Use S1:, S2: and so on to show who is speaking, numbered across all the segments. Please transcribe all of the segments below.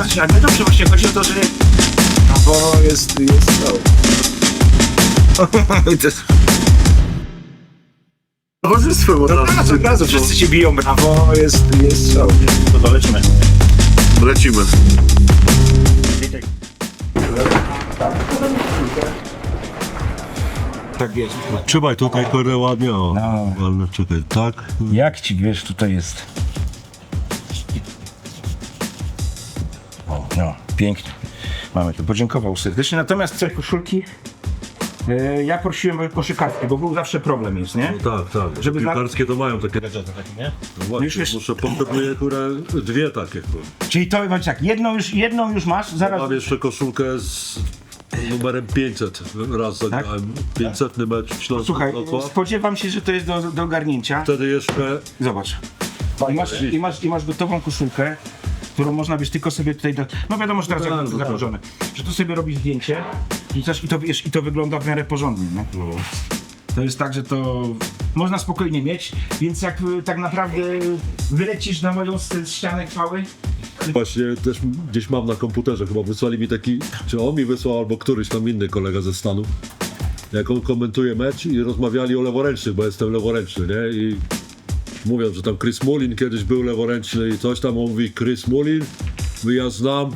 S1: Znaczy, ale dobrze, właśnie chodzi o to, że... No bo jest... jest no. To jest...
S2: Towarzystwo od
S1: Od razu, od razu wszyscy się biją, brawo, jest, jest show.
S3: To to lecimy.
S2: Lecimy.
S1: Tak jest.
S4: Trzymaj tutaj kurde ładnie, o.
S1: No.
S4: Ładnie, czekaj, tak.
S1: Jak ci, wiesz, tutaj jest... no, pięknie. Mamy tu. Podziękował serdecznie. Natomiast te koszulki... E, ja prosiłem o koszykarki, bo był zawsze problem jest, nie?
S4: Tak, tak.
S1: Żeby
S4: Żeby
S1: dla-
S4: Piłkarskie to mają takie.
S3: Takie, nie?
S4: No właśnie,
S1: Już wiesz-
S4: muszę potrzebuję kurde dwie takie.
S1: Czyli to bądź tak, jedną już, jedną już masz, zaraz...
S4: Mam jeszcze koszulkę z numerem 500. Raz zagrałem 500 mecz Śląsk
S1: Słuchaj,
S4: Wrocław.
S1: spodziewam się, że to jest do, do ogarnięcia.
S4: Wtedy jeszcze
S1: Zobacz. I masz, i, masz, I masz gotową koszulkę, którą można byś tylko sobie tutaj. Do... No wiadomo, że teraz jak
S4: no
S1: to
S4: tak.
S1: Że tu sobie robisz zdjęcie i, też, i, to, wiesz, i to wygląda w miarę porządnie. Nie?
S4: no,
S1: To jest tak, że to można spokojnie mieć, więc jak y, tak naprawdę wylecisz na moją ścianę chwały,
S4: właśnie też gdzieś mam na komputerze, chyba wysłali mi taki, czy on mi wysłał, albo któryś tam inny kolega ze Stanów. Jak on komentuje mecz i rozmawiali o leworęcznych, bo jestem leworęczny, nie? I mówią, że tam Chris Mullin kiedyś był leworęczny i coś tam, on mówi Chris Mullin, mówi ja znam,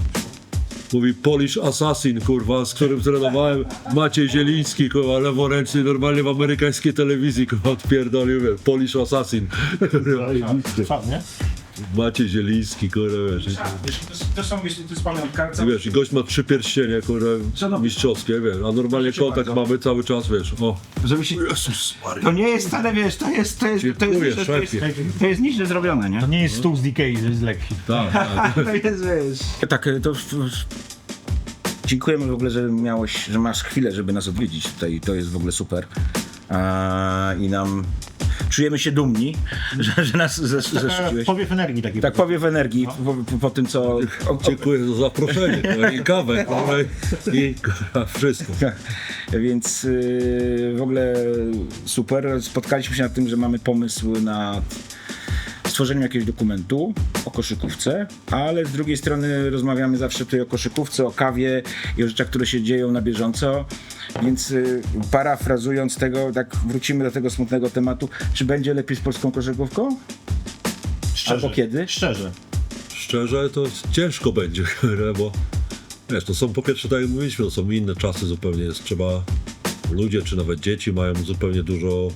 S4: mówi Polish Assassin, kurwa, z którym trenowałem, Maciej Zieliński, kurwa, leworęczny, normalnie w amerykańskiej telewizji, kurwa, odpierdolił, Polish Assassin.
S3: Fan, nie?
S4: Maciej Zieliński, kurwa, wiesz.
S1: to, to są wiesz, to jest pamiątka.
S4: I wiesz, i gość ma trzy pierścienie, kurwa, mistrzowskie, wiesz, a normalnie
S1: Proszę
S4: kontakt
S1: bardzo.
S4: mamy cały czas, wiesz, o.
S1: Żeby się... To nie jest wcale, wiesz, to jest, to jest, to jest,
S4: Dziękuję,
S1: to jest,
S4: szefie.
S1: to jest nieźle zrobione, nie?
S3: To nie jest stół z Ikei, to jest lekki.
S4: Tak, tak.
S1: To jest, wiesz. Tak, to dziękujemy w ogóle, że miałeś, że masz chwilę, żeby nas odwiedzić tutaj. To jest w ogóle super. A, I nam czujemy się dumni, że, że nas zes- zeszczyłeś.
S3: Powiew energii taki.
S1: Tak powiew energii po, po, po tym, co... O,
S4: Dziękuję za zaproszenie, kurwa, i kawę, i kurwa, wszystko.
S1: Więc yy, w ogóle super. Spotkaliśmy się nad tym, że mamy pomysł na stworzeniu jakiegoś dokumentu o koszykówce, ale z drugiej strony rozmawiamy zawsze tutaj o koszykówce, o kawie i o rzeczach, które się dzieją na bieżąco. Więc yy, parafrazując tego, tak wrócimy do tego smutnego tematu. Czy będzie lepiej z polską koszykówką?
S3: Szczerze.
S1: Albo kiedy?
S3: Szczerze.
S4: Szczerze, to ciężko będzie, bo wiesz, to są po pierwsze, tak jak mówiliśmy, to są inne czasy zupełnie, jest trzeba, ludzie czy nawet dzieci mają zupełnie dużo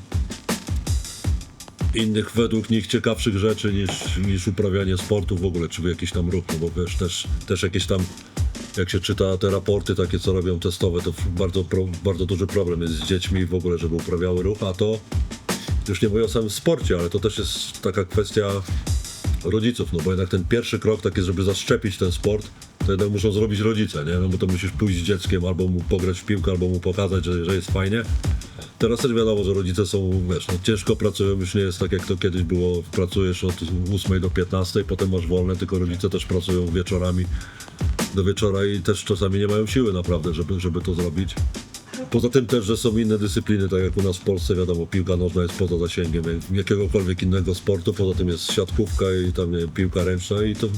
S4: innych według nich ciekawszych rzeczy niż, niż uprawianie sportu w ogóle, czy jakiś tam ruch, no bo wiesz, też, też jakieś tam jak się czyta te raporty takie, co robią testowe, to bardzo, bardzo duży problem jest z dziećmi w ogóle, żeby uprawiały ruch, a to już nie mówię o samym sporcie, ale to też jest taka kwestia rodziców, no bo jednak ten pierwszy krok taki, żeby zaszczepić ten sport, to jednak muszą zrobić rodzice, nie? No bo to musisz pójść z dzieckiem, albo mu pograć w piłkę, albo mu pokazać, że, że jest fajnie. Teraz też wiadomo, że rodzice są, wiesz, no ciężko pracują, już nie jest tak jak to kiedyś było, pracujesz od 8 do 15, potem masz wolne, tylko rodzice też pracują wieczorami do wieczora i też czasami nie mają siły naprawdę, żeby, żeby to zrobić. Poza tym też, że są inne dyscypliny, tak jak u nas w Polsce, wiadomo, piłka nożna jest poza zasięgiem jakiegokolwiek innego sportu, poza tym jest siatkówka i tam nie, piłka ręczna i to,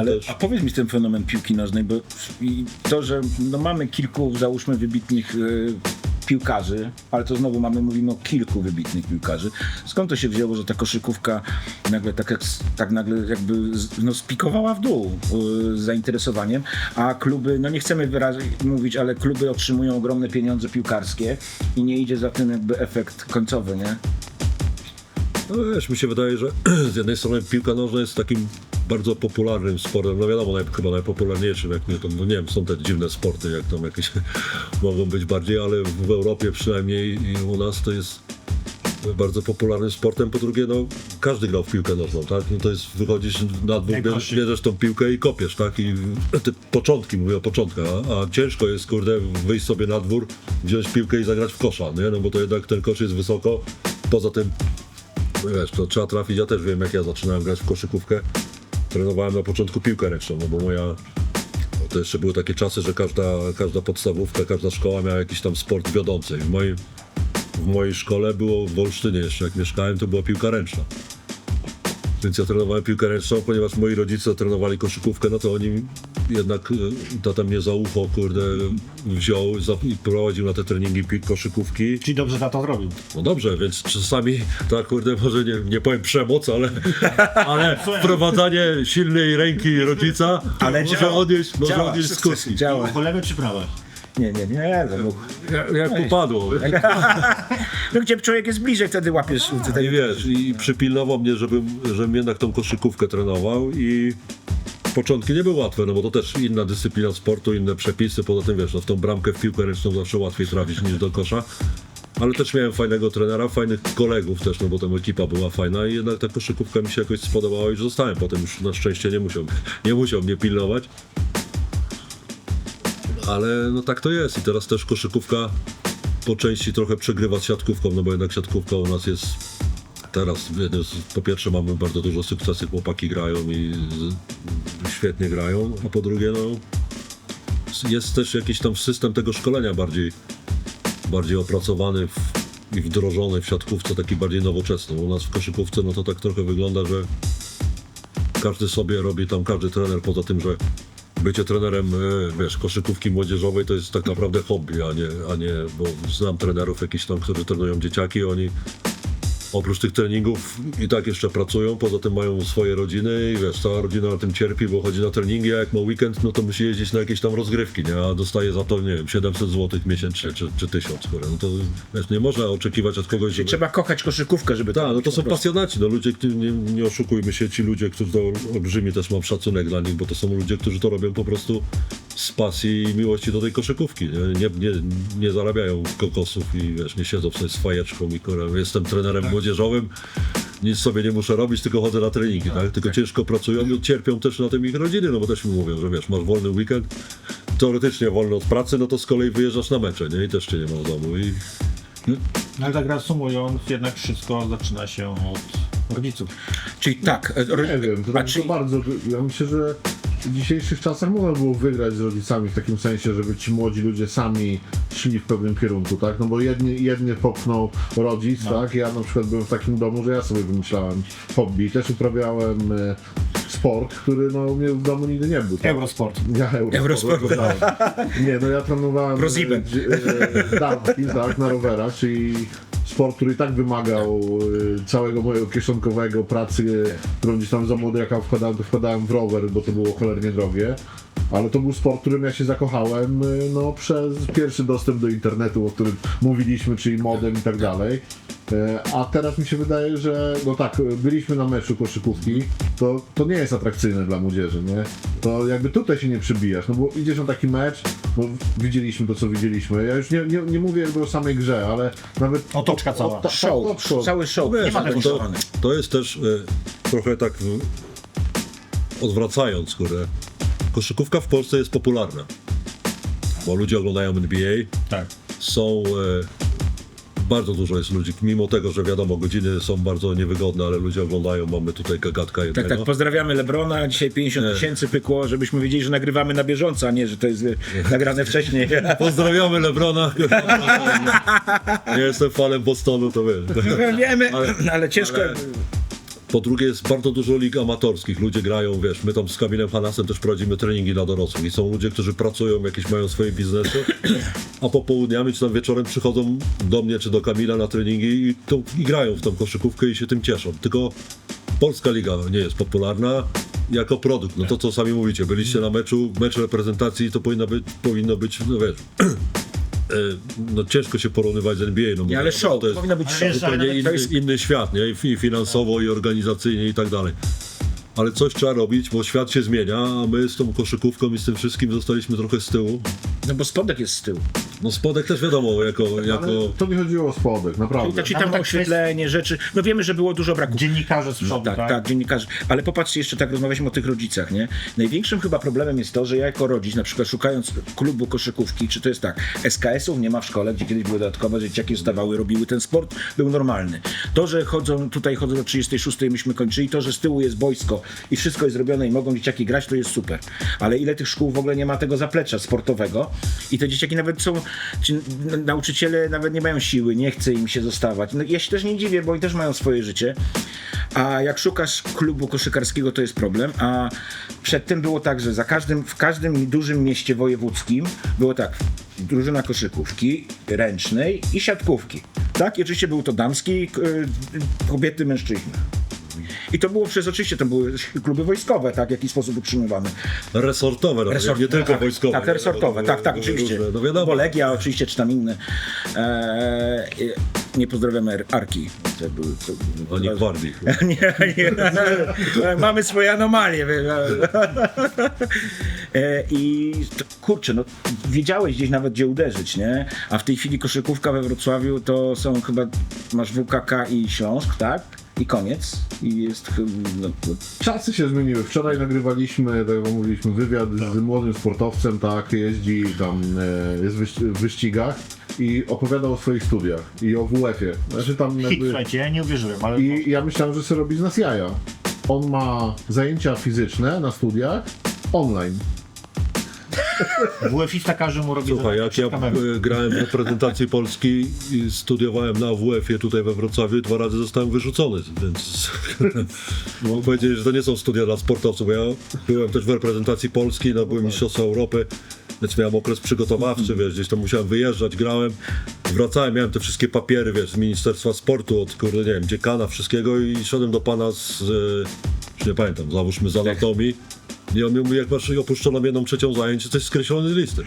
S1: Ale, a powiedz mi ten fenomen piłki nożnej, bo to, że no mamy kilku, załóżmy, wybitnych y, piłkarzy, ale to znowu mamy, mówimy o kilku wybitnych piłkarzy. Skąd to się wzięło, że ta koszykówka nagle tak, jak, tak nagle jakby no, spikowała w dół z zainteresowaniem, a kluby, no nie chcemy wyraźnie mówić, ale kluby otrzymują ogromne pieniądze piłkarskie i nie idzie za tym jakby efekt końcowy, nie?
S4: No wiesz, mi się wydaje, że z jednej strony piłka nożna jest takim bardzo popularnym sportem, no wiadomo, naj, chyba najpopularniejszym, jak nie, to, no nie wiem, są te dziwne sporty, jak tam jakieś mogą być bardziej, ale w Europie przynajmniej i u nas to jest bardzo popularnym sportem. Po drugie, no każdy grał w piłkę nożną, tak? No to jest, wychodzisz na dwóch, bierzesz, bierzesz tą piłkę i kopiesz, tak? I te początki, mówię o początkach, a, a ciężko jest, kurde, wyjść sobie na dwór, wziąć piłkę i zagrać w kosza, nie? No bo to jednak ten kosz jest wysoko, poza tym no wiesz, to trzeba trafić. Ja też wiem, jak ja zaczynałem grać w koszykówkę. Trenowałem na początku piłkę ręczną, no bo moja. no To jeszcze były takie czasy, że każda, każda podstawówka, każda szkoła miała jakiś tam sport wiodący. W mojej, w mojej szkole było w Olsztynie jeszcze, jak mieszkałem, to była piłka ręczna. Więc ja trenowałem piłkę ręczną, ponieważ moi rodzice trenowali koszykówkę, no to oni jednak e, tata mnie za ucho, kurde, wziął i prowadził na te treningi koszykówki.
S3: Czyli dobrze za to zrobił.
S4: No dobrze, więc czasami tak kurde, może nie, nie powiem przemoc, ale, ale wprowadzanie silnej ręki rodzica
S1: Ale
S4: może
S1: działa.
S4: odnieść, może
S1: Działa,
S4: odnieść skutki.
S1: działa.
S3: Po lewej czy prawej?
S1: Nie, nie, nie. no,
S4: Jak, jak popadło.
S1: No gdzie człowiek jest bliżej, wtedy łapiesz.
S4: I
S1: Wtedy,
S4: wiesz, i przypilnował mnie, żebym, żebym jednak tą koszykówkę trenował i początki nie były łatwe, no bo to też inna dyscyplina sportu, inne przepisy, poza tym wiesz, no w tą bramkę w piłkę ręczną zawsze łatwiej trafić niż do kosza. Ale też miałem fajnego trenera, fajnych kolegów też, no bo tam ekipa była fajna i jednak ta koszykówka mi się jakoś spodobała i zostałem. Potem już na szczęście nie musiał, nie musiał mnie pilnować. Ale no tak to jest i teraz też koszykówka po części trochę przegrywa z siatkówką, no bo jednak siatkówka u nas jest teraz, po pierwsze mamy bardzo dużo sukcesy, chłopaki grają i świetnie grają, a po drugie no jest też jakiś tam system tego szkolenia bardziej, bardziej opracowany w, i wdrożony w siatkówce, taki bardziej nowoczesny. U nas w koszykówce no to tak trochę wygląda, że każdy sobie robi tam, każdy trener poza tym, że bycie trenerem, e, wiesz, koszykówki młodzieżowej to jest tak naprawdę hobby, a nie, a nie bo znam trenerów jakichś tam, którzy trenują dzieciaki, oni oprócz tych treningów i tak jeszcze pracują, poza tym mają swoje rodziny i wiesz, cała rodzina na tym cierpi, bo chodzi na treningi, a jak ma weekend, no to musi jeździć na jakieś tam rozgrywki, nie? A dostaje za to, nie wiem, 700 zł miesięcznie, czy, czy 1000, kurde. No to wiesz, nie można oczekiwać od kogoś, żeby...
S1: Trzeba kochać koszykówkę, żeby
S4: Tak, no to są pasjonaci, no ludzie, nie, nie oszukujmy się, ci ludzie, którzy to olbrzymi też mam szacunek dla nich, bo to są ludzie, którzy to robią po prostu z pasji i miłości do tej koszykówki, nie, nie, nie, nie zarabiają kokosów i wiesz, nie siedzą sobie z fajeczką i kurwa, jestem trenerem młodzieżowym, nic sobie nie muszę robić, tylko chodzę na treningi, tak? Tylko ciężko pracują i cierpią też na tym ich rodziny, no bo też mi mówią, że wiesz, masz wolny weekend, teoretycznie wolny od pracy, no to z kolei wyjeżdżasz na mecze, nie? I też cię nie ma w domu i
S3: No ale tak reasumując, jednak wszystko zaczyna się od rodziców.
S1: Czyli tak. e, ro-
S5: Nie wiem, to,
S1: a
S5: tak,
S1: czyli,
S5: to bardzo. Ja myślę, że w dzisiejszych czasach można było wygrać z rodzicami w takim sensie, żeby ci młodzi ludzie sami szli w pewnym kierunku, tak? No bo jedni, jednie popchnął rodzic, tak? Ja na przykład byłem w takim domu, że ja sobie wymyślałem hobby. Też uprawiałem e, sport, który no u mnie w domu nigdy nie był. Tak?
S3: Eurosport.
S5: Ja Eurosport.
S1: Eurosport.
S5: Nie, no ja trenowałem
S1: Prozibem.
S5: e, dawki, tak, na rowerach, czyli sport, który i tak wymagał e, całego mojego kieszonkowego pracy, którą gdzieś tam za młodego wkładałem, to wkładałem w rower, bo to było cholernie drogie. Ale to był sport, którym ja się zakochałem e, no, przez pierwszy dostęp do internetu, o którym mówiliśmy, czyli modem i tak dalej. E, A teraz mi się wydaje, że no tak, byliśmy na meczu koszykówki, to, to nie jest atrakcyjne dla młodzieży, nie? To jakby tutaj się nie przybijasz, no bo idziesz na taki mecz, no widzieliśmy to, co widzieliśmy. Ja już nie, nie, nie mówię jakby o samej grze, ale nawet...
S3: Otoczka cała.
S5: ta-
S1: show,
S5: otoczko.
S1: cały show.
S4: Wiesz,
S1: nie ma
S4: to,
S1: tego
S4: to, to jest też e, trochę tak w, odwracając, kurde. Koszykówka w Polsce jest popularna, bo ludzie oglądają NBA,
S3: Tak.
S4: są e, bardzo dużo jest ludzi, mimo tego, że wiadomo, godziny są bardzo niewygodne, ale ludzie oglądają, mamy tutaj gagatka
S1: Tak,
S4: jednego.
S1: tak, pozdrawiamy Lebrona. Dzisiaj 50 tysięcy pykło, żebyśmy wiedzieli, że nagrywamy na bieżąco, a nie, że to jest e, nagrane wcześniej.
S4: Pozdrawiamy Lebrona. Nie jestem fanem Bostonu, to wiesz.
S1: Wiemy, ale, ciężko.
S4: ale- Po drugie jest bardzo dużo lig amatorskich. Ludzie grają, wiesz, my tam z Kamilem Hanasem też prowadzimy treningi dla dorosłych i są ludzie, którzy pracują, jakieś mają swoje biznesy, a popołudniami czy tam wieczorem przychodzą do mnie czy do Kamila na treningi i, to, i grają w tą koszykówkę i się tym cieszą. Tylko polska liga nie jest popularna jako produkt. No to co sami mówicie, byliście na meczu, mecz reprezentacji to powinno być, powinno być no wiesz, no ciężko się porównywać z NBA. No, bo
S1: Nie, ale show,
S4: to jest,
S1: powinno być show.
S4: zupełnie inny,
S1: to jest-
S4: inny świat, nie? I, I finansowo, i organizacyjnie, i tak dalej. Ale coś trzeba robić, bo świat się zmienia, a my z tą koszykówką i z tym wszystkim zostaliśmy trochę z tyłu.
S1: No bo spodek jest z tyłu.
S4: No spodek też wiadomo, jako...
S5: Ale
S4: jako
S5: to mi chodziło o spodek, naprawdę.
S1: to, czyli tam
S3: tak
S1: oświetlenie, rzeczy. No wiemy, że było dużo braków.
S3: Dziennikarze z przodu,
S1: Tak,
S3: tak?
S1: tak, dziennikarze. Ale popatrzcie, jeszcze tak rozmawialiśmy o tych rodzicach, nie? Największym chyba problemem jest to, że ja jako rodzic, na przykład szukając klubu koszykówki, czy to jest tak, SKS-ów nie ma w szkole, gdzie kiedyś były dodatkowe, że dzieciaki zostawały, robiły ten sport, był normalny. To, że chodzą, tutaj chodzą do 36, myśmy kończyli, to, że z tyłu jest boisko i wszystko jest zrobione i mogą dzieciaki grać, to jest super. Ale ile tych szkół w ogóle nie ma tego zaplecza sportowego i te dzieciaki nawet są n- nauczyciele nawet nie mają siły, nie chce im się zostawać. No, ja się też nie dziwię, bo oni też mają swoje życie. A jak szukasz klubu koszykarskiego, to jest problem. A przedtem było tak, że za każdym, w każdym dużym mieście wojewódzkim było tak, drużyna koszykówki, ręcznej i siatkówki. Tak? I oczywiście był to damski, kobiety, mężczyźni. I to było przez, oczywiście, to były kluby wojskowe, tak, w jakiś sposób utrzymywane.
S4: Resortowe, nawet,
S1: Resort-
S4: nie tylko
S1: tak,
S4: wojskowe.
S1: Tak, resortowe, tak, tak,
S4: Różne,
S1: oczywiście.
S4: No wiadomo.
S1: Bo Legia oczywiście, czy tam inne. Eee, nie pozdrawiamy Ar- Arki. To były, to,
S4: Ani gwardii.
S1: nie, nie. Mamy swoje anomalie. wie- E, I to, kurczę, no wiedziałeś gdzieś nawet gdzie uderzyć, nie? A w tej chwili koszykówka we Wrocławiu to są chyba, masz WKK i Śląsk, tak? I koniec. I jest no, no,
S5: Czasy się zmieniły. Wczoraj nagrywaliśmy, tak jak mówiliśmy, wywiad z młodym sportowcem, tak, jeździ tam, e, jest w wyś- w wyścigach i opowiadał o swoich studiach i o WF-ie. Znaczy tam
S3: Hit,
S5: jakby...
S3: słuchajcie, ja nie uwierzyłem, ale
S5: I ja myślałem, że sobie robi z nas jaja. On ma zajęcia fizyczne na studiach online.
S3: WF-ista każe mu robić
S4: Słuchaj, jak ja e, grałem w reprezentacji Polski i studiowałem na WF-ie tutaj we Wrocławiu, dwa razy zostałem wyrzucony, więc mogę powiedzieć, że to nie są studia dla sportowców, ja byłem też w reprezentacji Polski, no byłem mistrzostwa Europy, więc miałem okres przygotowawczy, wiesz, gdzieś tam musiałem wyjeżdżać, grałem, wracałem, miałem te wszystkie papiery, wiesz, z Ministerstwa Sportu, od kurde, nie wiem, dziekana, wszystkiego i szedłem do pana z, e, już nie pamiętam, załóżmy z anatomii i on mi mówi, jak masz opuszczoną jedną trzecią zajęć, jesteś skreślony z listy.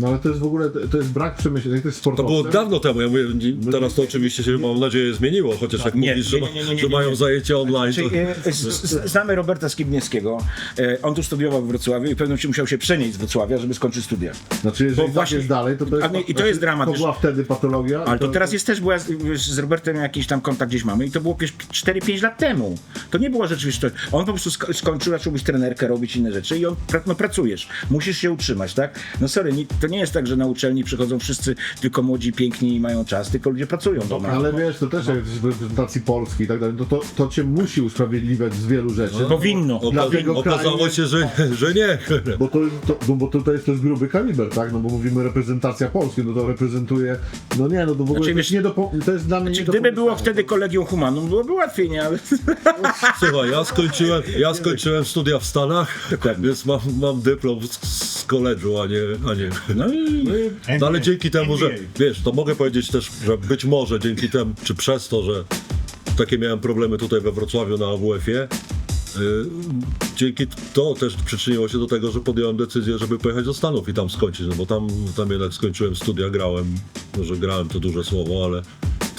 S5: No ale to jest w ogóle, to jest brak przemyślenia, to jest
S4: To
S5: sportowcem.
S4: było dawno temu, ja mówię, teraz to oczywiście się mam nadzieję zmieniło, chociaż jak
S1: Nie,
S4: mówisz, że,
S1: nie,
S4: ma,
S1: nie, nie, nie,
S4: że
S1: nie,
S4: mają
S1: nie.
S4: zajęcia online, to...
S1: Czyli, e, z, z, znamy Roberta Skibniewskiego. E, on tu studiował w Wrocławiu i pewnie się musiał się przenieść z Wrocławia, żeby skończyć studia.
S5: Znaczy, jeżeli
S1: Bo
S5: tak
S1: właśnie-
S5: jest dalej, to to jest,
S1: A nie, i to
S5: znaczy,
S1: jest dramat,
S5: To była wtedy patologia.
S1: Ale to teraz jest też, bo ja z, wiesz, z Robertem jakiś tam kontakt gdzieś mamy i to było jakieś 4-5 lat temu. To nie było rzeczywiście, on po prostu sko- skończył, zaczął być trenerkę, robić inne rzeczy i on, pra- no pracujesz, musisz się utrzymać, tak? No sorry, nie, to nie jest tak, że na uczelni przychodzą wszyscy tylko młodzi, piękni i mają czas, tylko ludzie pracują doma.
S5: Ale wiesz, to też jak w reprezentacji Polski i tak dalej, to, to, to cię musi usprawiedliwiać z wielu rzeczy.
S1: Powinno.
S4: Oka-
S5: Dlatego
S4: okazało
S5: kraj-
S4: się, że, że nie.
S5: Bo to, to, no bo tutaj jest też gruby kaliber, tak? No bo mówimy reprezentacja Polski, no to reprezentuje, no nie, no to w ogóle
S1: Znaczy, wiesz-
S5: nie do, to jest dla mnie
S1: Czy
S5: nie do
S1: gdyby było wtedy kolegium humanum, byłoby łatwiej, nie? Ale...
S4: Słuchaj, ja skończyłem, ja skończyłem studia w Stanach,
S1: Dokładnie.
S4: więc mam, mam dyplom z, z koledżu, a nie, a nie.
S1: No i
S4: No ale dzięki temu, że wiesz, to mogę powiedzieć też, że być może dzięki temu, czy przez to, że takie miałem problemy tutaj we Wrocławiu na AWF-ie, y, dzięki to też przyczyniło się do tego, że podjąłem decyzję, żeby pojechać do Stanów i tam skończyć, no bo tam, tam jednak skończyłem studia, grałem, może grałem to duże słowo, ale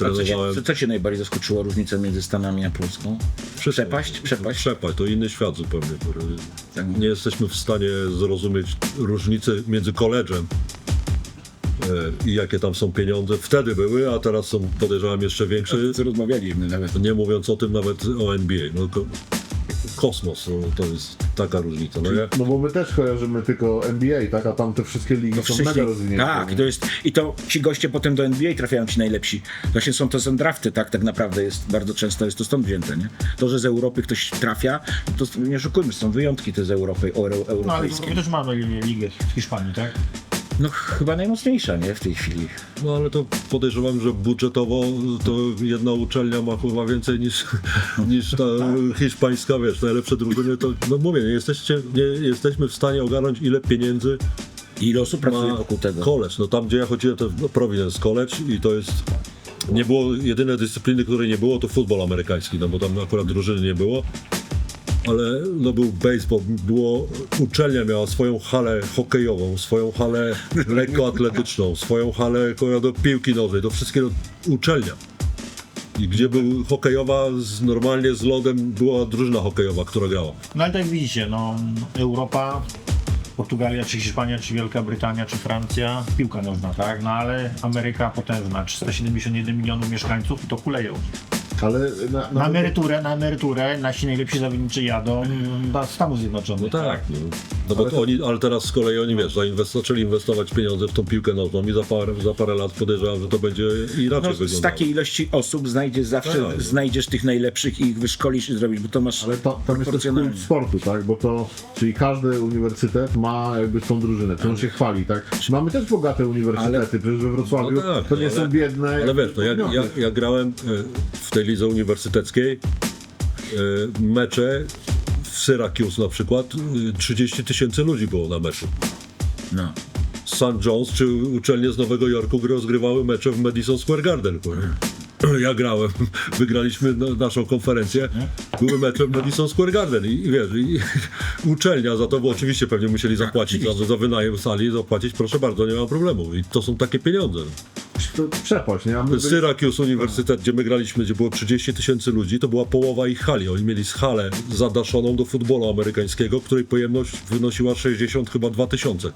S4: trenowałem.
S1: co, co cię najbardziej zaskoczyło różnicą między Stanami a Polską? Przepaść? Przepaść?
S4: Przepaść, to inny świat zupełnie.
S1: Tak.
S4: Nie jesteśmy w stanie zrozumieć różnicy między koledżem e, i jakie tam są pieniądze. Wtedy były, a teraz są podejrzewam jeszcze większe.
S1: Co rozmawialiśmy nawet.
S4: Nie mówiąc o tym nawet o NBA. No, kosmos, no, to jest taka różnica. No, ja,
S5: No bo my też kojarzymy tylko NBA, tak? A tam te wszystkie ligi
S1: To
S5: są
S1: wszyscy-
S5: mega rozwinięte.
S1: Tak,
S5: nie?
S1: to jest, i to ci goście potem do NBA trafiają ci najlepsi. Właśnie są to są drafty, tak, tak naprawdę jest, bardzo często jest to stąd wzięte, nie? To, że z Europy ktoś trafia, to nie oszukujmy, są wyjątki te z Europy, euro,
S3: No ale
S1: europejskie.
S3: my też mamy ligę w Hiszpanii, tak?
S1: No chyba najmocniejsza, nie, w tej chwili.
S4: no ale to podejrzewam, że budżetowo to jedna uczelnia ma chyba więcej niż, niż ta hiszpańska, wiesz, najlepsze drużyny to, no mówię, nie, jesteście, nie jesteśmy w stanie ogarnąć ile pieniędzy
S1: I ile osób pracuje wokół tego.
S4: college. No tam, gdzie ja chodziłem, to no, Providence College i to jest... Nie było, jedyne dyscypliny, której nie było, to futbol amerykański, no bo tam akurat drużyny nie było. Ale no był baseball, było, uczelnia miała swoją halę hokejową, swoją halę lekkoatletyczną, swoją halę do piłki nożnej, do wszystkiego uczelnia. I gdzie był hokejowa, z, normalnie z lodem była drużyna hokejowa, która grała.
S3: No ale tak widzicie, no Europa, Portugalia, czy Hiszpania, czy Wielka Brytania, czy Francja, piłka nożna, tak? No ale Ameryka potężna, 371 milionów mieszkańców i to kuleją.
S5: Ale na,
S3: Na emeryturę, na emeryturę nasi najlepsi zawodnicy jadą do Stanów Zjednoczonych.
S4: No tak, no, no bo to oni, ale teraz z kolei oni wiesz, zainwest- zaczęli inwestować pieniądze w tą piłkę nożną i za parę, za parę lat podejrzewam, że to będzie inaczej
S1: No,
S4: wyglądało.
S1: z takiej ilości osób znajdziesz zawsze,
S4: Tak,
S1: znajdziesz tych najlepszych i ich wyszkolisz i zrobisz, bo to masz
S5: Ale to, tam jest też kult sportu, tak? Bo to, czyli każdy uniwersytet ma jakby tą drużynę, którą się chwali, tak? Mamy też bogate uniwersytety, przecież we Wrocławiu
S4: No tak,
S5: to nie
S4: no,
S5: są
S4: ale-
S5: biedne.
S4: Ale wiesz, no
S5: podmioty.
S4: jak, jak grałem e, w tej lidze uniwersyteckiej, e, mecze w Syracuse na przykład, e, 30 tysięcy ludzi było na meczu.
S1: No.
S4: St. John's czy uczelnie z Nowego Jorku gry rozgrywały mecze w Madison Square Garden. Ja grałem, wygraliśmy na- naszą konferencję, były mecze w Madison Square Garden i, i wiesz, i, uczelnia za to, bo oczywiście pewnie musieli zapłacić za, za wynajem sali, zapłacić, proszę bardzo, nie ma problemu. I to są takie pieniądze.
S5: Przepaść, nie? Byli-
S4: Syracuse Uniwersytet, gdzie my graliśmy, gdzie było 30 tysięcy ludzi, to była połowa ich hali. Oni mieli halę zadaszoną do futbolu amerykańskiego, której pojemność wynosiła 60 chyba 2 tysiące.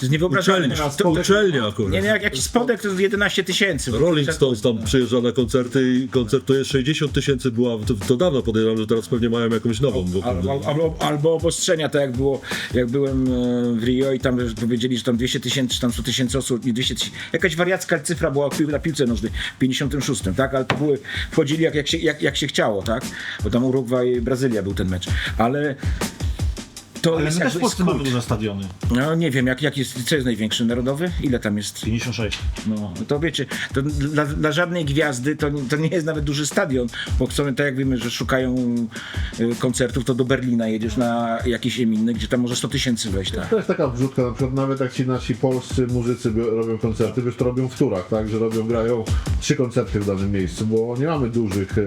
S1: To jest niewyobrażalne.
S4: Uczelnia,
S1: To-
S4: uczelnia, kurde.
S1: Nie wiem, jak, jakiś spodek to jest 11 tysięcy.
S4: Rolling Stones tam przyjeżdża na koncerty i koncert to jest 60 tysięcy była, to, to dawno podejrzewam, że teraz pewnie mają jakąś nową. Bo,
S1: Albo, albo, albo obostrzenia, tak jak było, jak byłem e, w Rio i tam powiedzieli, że tam 200 tysięcy, czy tam 100 tysięcy osób, nie 200 tysięcy, jakaś wariacka cyfra była na piłce nożnej w 56, tak, ale to były, wchodzili jak, jak, się, jak, jak się chciało, tak, bo tam Urugwaj, Brazylia był ten mecz, ale to
S3: Ale
S1: jest
S3: my też w Polsce mamy
S1: skrót.
S3: duże stadiony.
S1: No nie wiem, jak, jak jest, co jest największy, narodowy? Ile tam jest?
S3: 56.
S1: No, to wiecie, to dla, dla żadnej gwiazdy to, nie- to nie jest nawet duży stadion, bo chcą, tak jak wiemy, że szukają y, koncertów, to do Berlina jedziesz na jakiś inny, gdzie tam może 100 tysięcy wejść, tak?
S5: To jest taka wrzutka, na przykład nawet jak ci nasi polscy muzycy bi- robią koncerty, wiesz, to robią w turach, tak, że robią, grają trzy koncerty w danym miejscu, bo nie mamy dużych, e,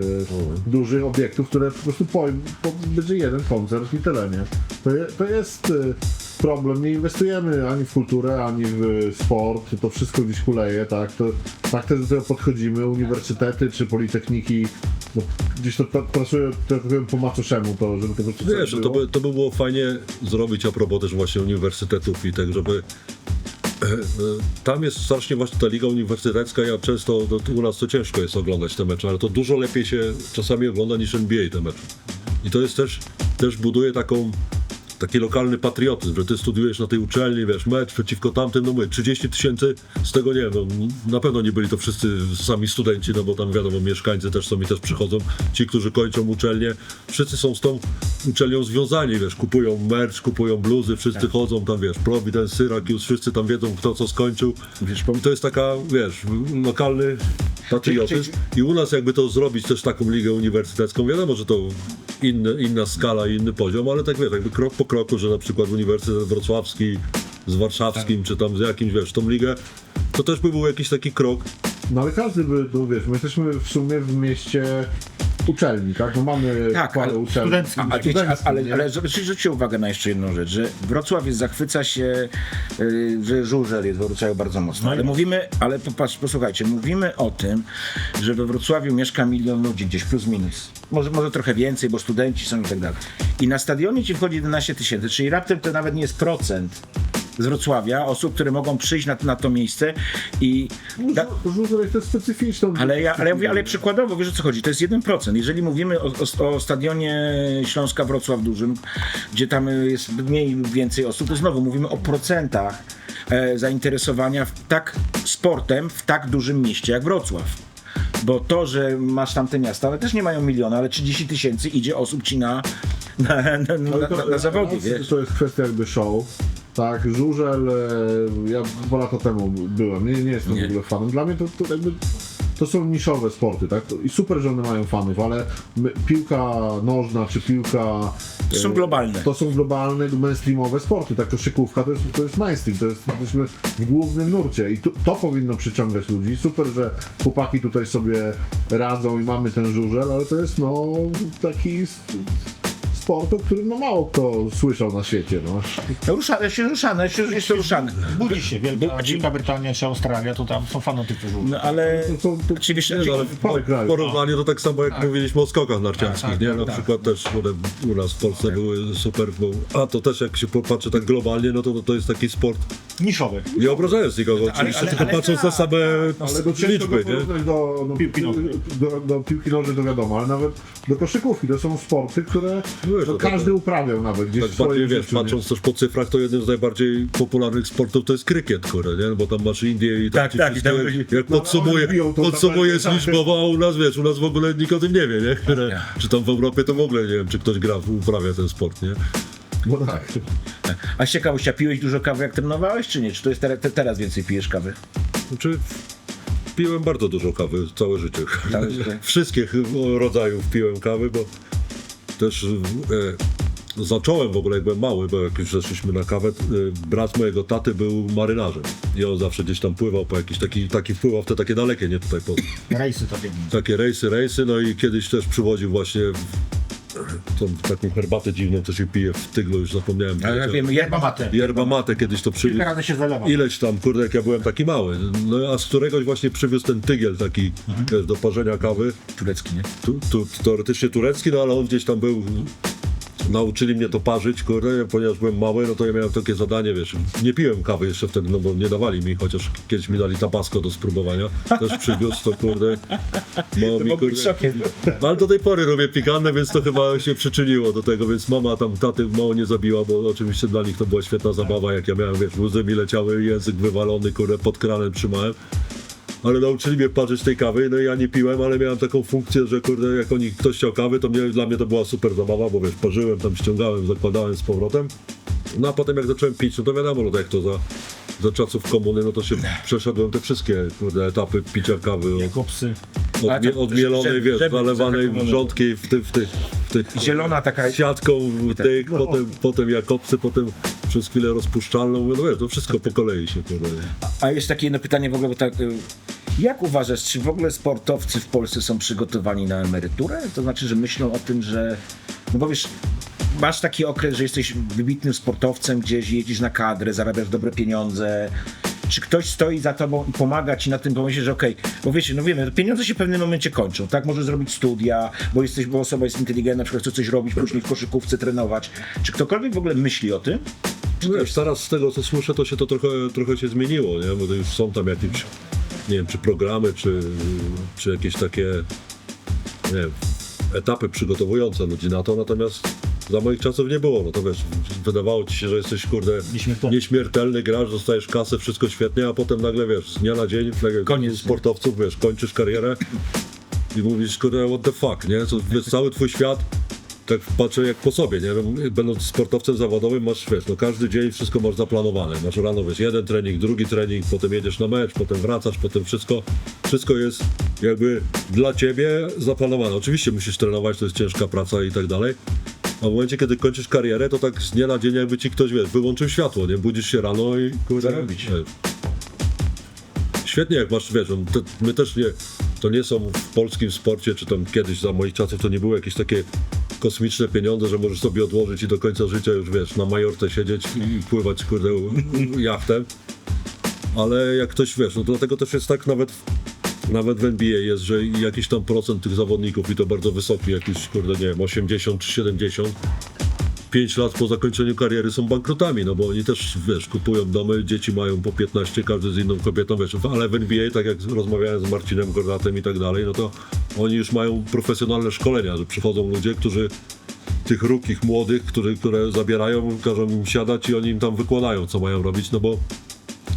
S5: dużych obiektów, które po prostu po, po, będzie jeden koncert i tyle, nie? To, to jest e, problem, nie inwestujemy ani w kulturę, ani w sport, to wszystko gdzieś kuleje, tak, to, tak też do tego podchodzimy, uniwersytety czy politechniki, no, gdzieś to, to pracuje, tak powiem, po macoszemu to, żeby tego coś
S4: Wiesz, no to by, to by było fajnie zrobić a propos też właśnie uniwersytetów i tak, żeby e, e, tam jest strasznie właśnie ta liga uniwersytecka, ja często, no, u nas to ciężko jest oglądać te mecze, ale to dużo lepiej się czasami ogląda niż NBA te mecze. I to jest też, też buduje taką taki lokalny patriotyzm, że ty studiujesz na tej uczelni, wiesz, mecz przeciwko tamtym, no mówię, 30 tysięcy, z tego nie wiem, no, na pewno nie byli to wszyscy sami studenci, no bo tam wiadomo, mieszkańcy też są i też przychodzą, ci, którzy kończą uczelnię, wszyscy są z tą uczelnią związani, wiesz, kupują merch, kupują bluzy, wszyscy chodzą tam, wiesz, Providence, Syracuse, wszyscy tam wiedzą, kto co skończył,
S1: Wiesz,
S4: to jest taka, wiesz, lokalny patriotyzm. I u nas jakby to zrobić też taką ligę uniwersytecką, wiadomo, że to inny, inna skala inny poziom, ale tak wiesz, jakby krok po kroku, że na przykład Uniwersytet Wrocławski z warszawskim, czy tam z jakimś, wiesz, tą ligę, to też by był jakiś taki krok.
S5: No ale każdy by, no wiesz, my jesteśmy w sumie w mieście uczelni, tak? No mamy
S1: Tak,
S5: parę
S1: ale
S5: uczelni.
S3: studenckich.
S1: A, wiecie, a, ale, ale zwróćcie uwagę na jeszcze jedną rzecz, że Wrocław jest, zachwyca się, y, że żużel jest Wrocławiu bardzo mocno. Ale mówimy, ale popatrz, posłuchajcie, mówimy o tym, że we Wrocławiu mieszka milion ludzi, gdzieś plus minus. Może, może trochę więcej, bo studenci są i tak dalej. I na stadionie ci wchodzi 11 tysięcy, czyli raptem to nawet nie jest procent z Wrocławia, osób, które mogą przyjść na, na to miejsce i... Da,
S5: Żużel jest też specyficzną.
S1: ale ja, ale ja mówię, ale przykładowo, wiesz o co chodzi, to jest 1%. Jeżeli mówimy o, o, o stadionie Śląska Wrocław dużym, gdzie tam jest mniej lub więcej osób, to znowu mówimy o procentach e, zainteresowania w, tak sportem w tak dużym mieście jak Wrocław. Bo to, że masz tamte miasta, ale też nie mają miliona, ale 30 tysięcy idzie osób ci na, na, na, na, na, zawody.
S5: To jest kwestia jakby show. Tak, żużel, e, ja dwa lata temu byłem, nie, nie jestem
S1: Nie.
S5: w ogóle fanem. Dla mnie to, to jakby to są niszowe sporty, tak? I super, że one mają fanów, ale my, piłka nożna czy piłka.
S1: To są
S5: e,
S1: globalne.
S5: To są globalne, mainstreamowe sporty, tak? Koszykówka to jest, to jest mainstream, to jest jesteśmy w głównym nurcie i to, to powinno przyciągać ludzi. Super, że chłopaki tutaj sobie radzą i mamy ten żużel, ale to jest no taki s- sport, o którym no mało kto słyszał na świecie, no.
S1: No, ruszane, się ruszane, się, jest ruszane.
S3: Budzi się Wielka, Wielka Brytania czy Australia, to tam są fanatycy żółtych.
S1: No ale
S5: To, to, to,
S1: oczywiście...
S4: Wiesz, ale
S5: parę
S4: w porównaniu to tak samo jak mówiliśmy o skokach narciarskich,
S3: Tak,
S4: nie?
S3: tak,
S4: Na
S3: tak.
S4: przykład też one u nas w Polsce były super, bo, a to też jak się popatrzy tak globalnie, no to to jest taki sport
S3: niszowe.
S4: Nie obrażając nikogo oczywiście,
S1: ale-
S4: tylko
S1: ale
S4: patrząc
S1: tak.
S4: na same
S5: Ale do ciężko
S4: liczby, nie?
S5: do, do
S3: piłki nożnej
S5: to wiadomo, ale nawet do koszykówki. To są sporty, które No,
S4: to tak-
S5: każdy uprawiał nawet gdzieś
S4: Tak
S5: w
S4: bardziej, wiesz,
S5: życiu, nie?
S4: patrząc też po cyfrach, to jednym z najbardziej popularnych sportów to jest krykiet, kurde, nie? Bo tam masz Indię i
S1: Tak, tak,
S4: wszystkie-
S1: i tam
S4: jak, jak
S5: no,
S4: podsumuje,
S5: tą
S4: podsumuje
S5: tak.
S4: liczbowo, a u nas, wiesz, u nas w ogóle nikt o tym nie wie, nie? Które, czy tam w Europie to w ogóle nie wiem, czy ktoś gra, uprawia ten sport, nie?
S5: Bo tak.
S1: A z ciekawości, a piłeś dużo kawy jak trenowałeś, czy nie? Czy to jest te, te, teraz więcej pijesz kawy?
S4: Znaczy, piłem bardzo dużo kawy całe życie.
S1: Całe życie.
S4: Wszystkich rodzajów piłem kawy, bo też e, zacząłem w ogóle jak byłem mały, bo jak już zeszliśmy na kawę, e, brat mojego taty był marynarzem i on zawsze gdzieś tam pływał po jakiś taki, taki wpływał w te takie dalekie, nie tutaj po
S3: Rejsy takie.
S4: takie rejsy, rejsy, no i kiedyś też przywoził właśnie tą taką herbatę dziwną, co się pije w tyglu, już zapomniałem.
S1: Ale jak wiemy,
S3: Yerba mate.
S4: Yerba mate kiedyś to przy...
S3: Kilka razy się zalewa.
S4: Ileś tam, kurde, jak ja byłem taki mały. No a z któregoś właśnie przywiózł ten tygiel taki wiesz, do parzenia kawy.
S1: turecki, nie?
S4: Tu, tu, teoretycznie turecki, no ale on gdzieś tam był. Nauczyli mnie to parzyć, kurde, ponieważ byłem mały, no to ja miałem takie zadanie, wiesz, nie piłem kawy jeszcze wtedy, no bo nie dawali mi, chociaż kiedyś mi dali tabasco do spróbowania, też przywiózł to, kurde, bo mi,
S1: Mógł być
S4: kurde, no, ale do tej pory robię pikantne, więc to chyba się przyczyniło do tego, więc mama tam taty mało nie zabiła, bo oczywiście dla nich to była świetna zabawa, jak ja miałem, wiesz, łzy mi leciały, język wywalony, kurde, pod kranem trzymałem. Ale nauczyli mnie parzyć tej kawy, no i ja nie piłem, ale miałem taką funkcję, że kurde, jak oni, ktoś chciał kawy, to mnie, dla mnie to była super zabawa, bo wiesz, parzyłem, tam ściągałem, zakładałem z powrotem. No a potem jak zacząłem pić, no to wiadomo, no jak to za, za czasów komuny, no to się przeszedłem te wszystkie kurde, etapy picia kawy. Od,
S3: Jakobsy.
S1: A
S4: Odmie, odmielonej, wiesz, zalewanej
S1: zahakowane.
S4: wrzątki w tych, w tych, tych
S1: Zielona taka...
S4: siatką tych, potem, potem Jakobsy, potem przez chwilę rozpuszczalną, no wiesz, to wszystko po kolei się kurde.
S1: A jest takie jedno pytanie w ogóle, bo tak... y, Jak uważasz, czy w ogóle sportowcy w Polsce są przygotowani na emeryturę? To znaczy, że myślą o tym, że... No bo wiesz, masz taki okres, że jesteś wybitnym sportowcem, gdzieś jedziesz na kadrę, zarabiasz dobre pieniądze. Czy ktoś stoi za tobą i pomaga ci na tym pomyśleć, że okej, bo wiecie, no wiemy, pieniądze się w pewnym momencie kończą, tak? Możesz zrobić studia, bo jesteś, bo osoba jest inteligentna, na przykład chce coś robić, później w koszykówce trenować. Czy ktokolwiek w ogóle myśli o tym?
S4: Wiesz, teraz z tego co słyszę, to się to trochę, trochę się zmieniło, nie? Bo to już są tam jakieś, nie wiem, czy programy, czy, czy jakieś takie, nie wiem, etapy przygotowujące ludzi na to, natomiast za moich czasów nie było, no to wiesz, wydawało ci się, że jesteś, kurde,
S3: Nieśmiertelny.
S4: grasz, dostajesz kasę, wszystko świetnie, a potem nagle, wiesz, z dnia na dzień, jak
S1: Koniec.
S4: sportowców, wiesz, kończysz karierę i mówisz, kurde, what the fuck, nie? To, wiesz, cały twój świat tak patrzę jak po sobie, nie będąc sportowcem zawodowym masz, wiesz, no każdy dzień wszystko masz zaplanowane, masz rano, wiesz, jeden trening, drugi trening, potem jedziesz na mecz, potem wracasz, potem wszystko, wszystko jest jakby dla ciebie zaplanowane. Oczywiście musisz trenować, to jest ciężka praca i tak dalej, a w momencie, kiedy kończysz karierę, to tak z dnia na dzień jakby ci ktoś, wiesz, wyłączył światło, nie, budzisz się rano i kurde,
S1: Zarobić.
S4: Świetnie jak masz, wiesz, on- my też nie, to nie są w polskim sporcie, czy tam kiedyś za moich czasów, to nie były jakieś takie kosmiczne pieniądze, że możesz sobie odłożyć i do końca życia już, wiesz, na Majorce siedzieć i pływać, kurde, jachtem. Ale jak ktoś, wiesz, no dlatego też jest tak nawet, nawet w NBA jest, że jakiś tam procent tych zawodników i to bardzo wysoki, jakiś, kurde, nie wiem, 80 czy 70, 5 lat po zakończeniu kariery są bankrutami, no bo oni też, wiesz, kupują domy, dzieci mają po 15, każdy z inną kobietą, wiesz, ale w NBA, tak jak rozmawiałem z Marcinem Gordatem i tak dalej, no to oni już mają profesjonalne szkolenia, że przychodzą ludzie, którzy tych rukich młodych, który, które zabierają, każą im siadać i oni im tam wykładają, co mają robić, no bo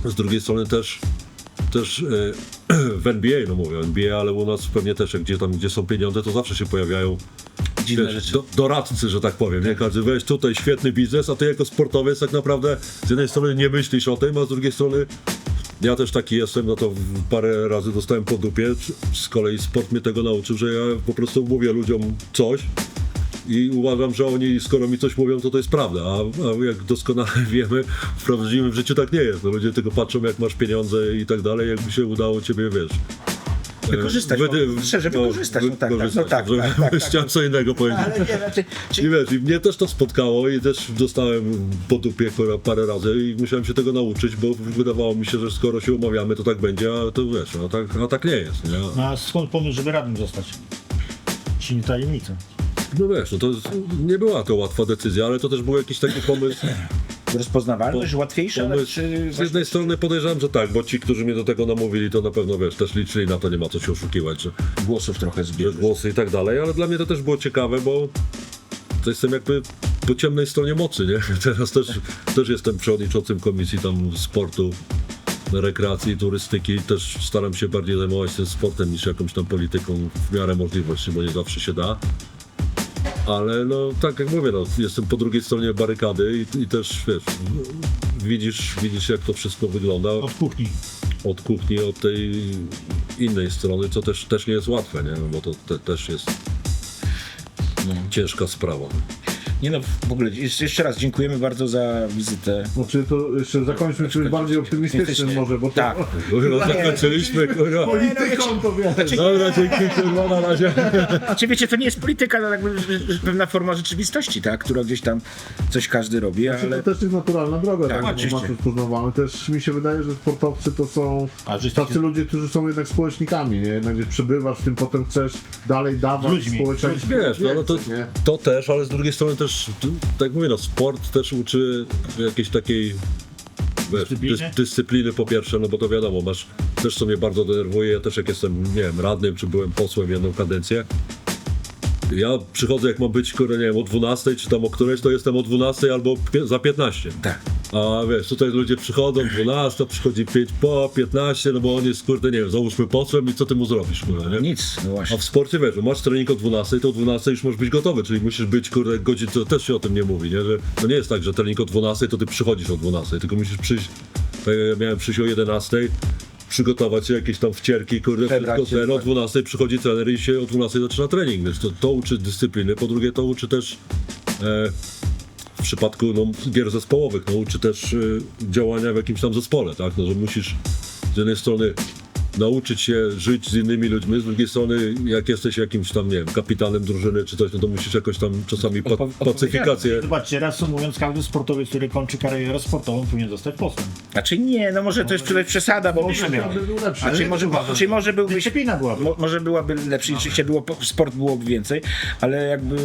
S4: z drugiej strony też też e, w NBA, no mówię NBA, ale u nas pewnie też, gdzie tam, gdzie są pieniądze, to zawsze się pojawiają
S1: Dziwne rzeczy.
S4: do, doradcy, że tak powiem, nie? Każdy weź tutaj świetny biznes, a ty jako sportowiec tak naprawdę z jednej strony nie myślisz o tym, a z drugiej strony ja też taki jestem, no to parę razy dostałem po dupie, z kolei sport mnie tego nauczył, że ja po prostu mówię ludziom coś i uważam, że oni skoro mi coś mówią, to to jest prawda, a, a jak doskonale wiemy, w prawdziwym życiu tak nie jest, no ludzie tylko patrzą jak masz pieniądze i tak dalej, jakby się udało ciebie, wiesz,
S1: Wykorzystać,
S4: Wydy-
S1: no, szczerze, wykorzystać, no tak, tak, no
S4: wykorzystać,
S1: tak,
S4: że-
S1: tak, tak, tak.
S4: Chciałem co innego powiedzieć.
S1: Ale nie, znaczy, czy,
S4: I wiesz, i mnie też to spotkało i też dostałem po dupie parę razy i musiałem się tego nauczyć, bo wydawało mi się, że skoro się umawiamy, to tak będzie, a to wiesz, a tak, a tak nie jest, nie?
S3: No a skąd pomysł, żeby radnym zostać? Ci nie tajemnica.
S4: No wiesz, no to nie była to łatwa decyzja, ale to też był jakiś taki pomysł,
S1: rozpoznawalność łatwiejsza, ale
S4: Pomysł-
S1: czy
S4: Z jednej strony podejrzewam, że tak, bo ci, którzy mnie do tego namówili, to na pewno wiesz, też liczyli na to, nie ma co się oszukiwać, że,
S1: głosów trochę
S4: że
S1: zbierze?
S4: głosy i tak dalej, ale dla mnie to też było ciekawe, bo to jestem jakby po ciemnej stronie mocy, nie? Teraz też, też jestem przewodniczącym komisji tam sportu, rekreacji i turystyki, też staram się bardziej zajmować tym sportem niż jakąś tam polityką w miarę możliwości, bo nie zawsze się da. Ale no tak jak mówię, no, jestem po drugiej stronie barykady i, i też wiesz, widzisz, widzisz jak to wszystko wygląda
S3: Od kuchni.
S4: od kuchni, od tej innej strony, co też, też nie jest łatwe, nie? No bo to te, też jest ciężka sprawa.
S1: Nie no, w ogóle jeszcze raz dziękujemy bardzo za wizytę.
S5: Znaczy to jeszcze zakończmy czymś bardziej optymistycznym może, bo to...
S1: Tak.
S4: Kurwa, zakończyliśmy, kurwa.
S5: Polityką to wiesz.
S4: Dobra, dzięki, kurwa, na razie.
S1: Znaczy wiecie, to nie jest polityka, to jakby pewna forma rzeczywistości, tak? Która gdzieś tam coś każdy robi, ale...
S5: Znaczy, To też jest naturalna droga,
S1: Tak,
S5: tak, bo. Też mi się wydaje, że sportowcy to są tacy
S3: jesteście-
S5: ludzie, którzy są jednak społecznikami, nie? Jednak gdzieś przebywasz w tym, potem chcesz dalej dawać społeczeństwu.
S4: Wiesz, no, no to, to też, ale z drugiej strony też, tu- tak mówię, no, sport też uczy jakiejś takiej wiesz,
S3: Dyscypliny?
S4: dys, dyscypliny po pierwsze, no bo to wiadomo, masz też co mnie bardzo denerwuje, ja też jak jestem, nie wiem, radnym, czy byłem posłem jedną kadencję, ja przychodzę jak mam być, kurde, nie wiem, o 12, czy tam o którejś, to jestem o 12 albo za 15.
S1: Tak.
S4: A wiesz, tutaj ludzie przychodzą, 12, przychodzi 5 po, 15, no bo on jest, kurde, nie wiem, załóżmy posłem i co ty mu zrobisz, kurde, nie?
S1: Nic, no
S4: A
S1: właśnie.
S4: w sporcie wiesz, że masz trening o 12, to o 12 już możesz być gotowy, czyli musisz być, kurde, godzin, to też się o tym nie mówi, nie? Że to nie jest tak, że trening o 12, to ty przychodzisz o 12, tylko musisz przyjść, tak jak ja miałem przyjść o 11, przygotować się, jakieś tam wcierki, kurde,
S1: Przebrać
S4: wszystko, ten, o
S1: tak. 12
S4: 12 przychodzi trener i się o 12 zaczyna trening, więc to, to uczy dyscypliny, po drugie to uczy też e, przypadku no, gier zespołowych, no, uczy też y, działania w jakimś tam zespole, tak? No, że musisz z jednej strony nauczyć się żyć z innymi ludźmi, z drugiej strony jak jesteś jakimś tam, nie wiem, kapitanem drużyny czy coś, no to musisz jakoś tam czasami pa pacyfikację
S3: Zobaczcie, reasumując, każdy sportowiec, który kończy karierę sportową, powinien zostać posłem.
S1: Znaczy nie, no może to jest przede- przesada, bo
S3: Może miał.
S5: By był lepszy.
S1: A czy może, czy może byłbyś...
S3: Dyscyplina byłaby.
S1: Mo, może byłaby lepsza, rzeczywiście było, po- sport byłoby więcej, ale jakby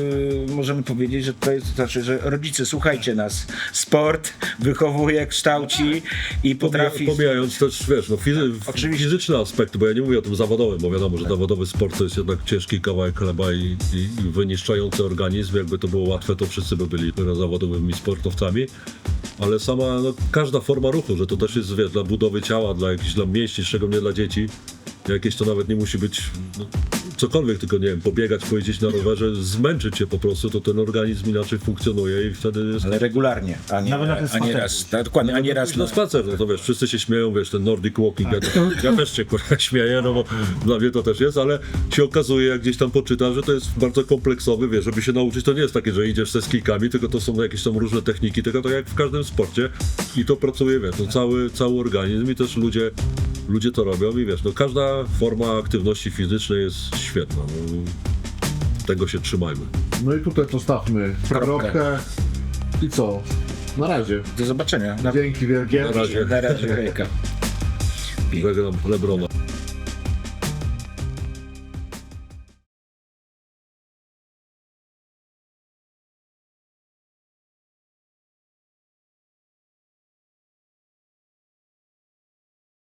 S1: możemy powiedzieć, że to jest, to znaczy, że rodzice, słuchajcie nas, sport wychowuje, kształci i potrafi...
S4: Pomijając też, wiesz, no, fizy
S1: Oczywiście.
S4: Aspekty, bo ja nie mówię o tym zawodowym, bo wiadomo, że zawodowy sport to jest jednak ciężki kawałek chleba i, i, i wyniszczający organizm. Jakby to było łatwe, to wszyscy by byli zawodowymi sportowcami. Ale sama, no, każda forma ruchu, że to też jest, wiesz, dla budowy ciała, dla jakichś, dla mięśni, szczególnie dla dzieci, jakieś to nawet nie musi być no, cokolwiek, tylko nie wiem, pobiegać, pojeździć na rowerze, zmęczyć się po prostu, to ten organizm inaczej funkcjonuje i wtedy jest
S1: Ale regularnie, a nie,
S3: Nawet na ten
S1: a nie
S3: spacer.
S1: raz. Tak, dokładnie, a nie raz.
S4: na
S1: Na,
S4: spacer, no to wiesz, wszyscy się śmieją, wiesz, ten Nordic Walking, ja, ja też się kurwa śmieję, no bo dla mnie to też jest, ale się okazuje, jak gdzieś tam poczytam, że to jest bardzo kompleksowy, wiesz, żeby się nauczyć, to nie jest takie, że idziesz ze skikami, tylko to są jakieś tam różne techniki, tylko tak jak w każdym sporcie i to pracuje, wiesz, no cały, cały organizm i też ludzie, ludzie to robią i wiesz, no każda forma aktywności fizycznej jest świetna, no, tego się trzymajmy.
S5: No i tutaj postawmy Kropkę. I co? Na razie.
S1: do zobaczenia. Na,
S5: Dzięki wielkie.
S4: Na razie
S1: na razie, hejka.
S4: żegnam Lebrona.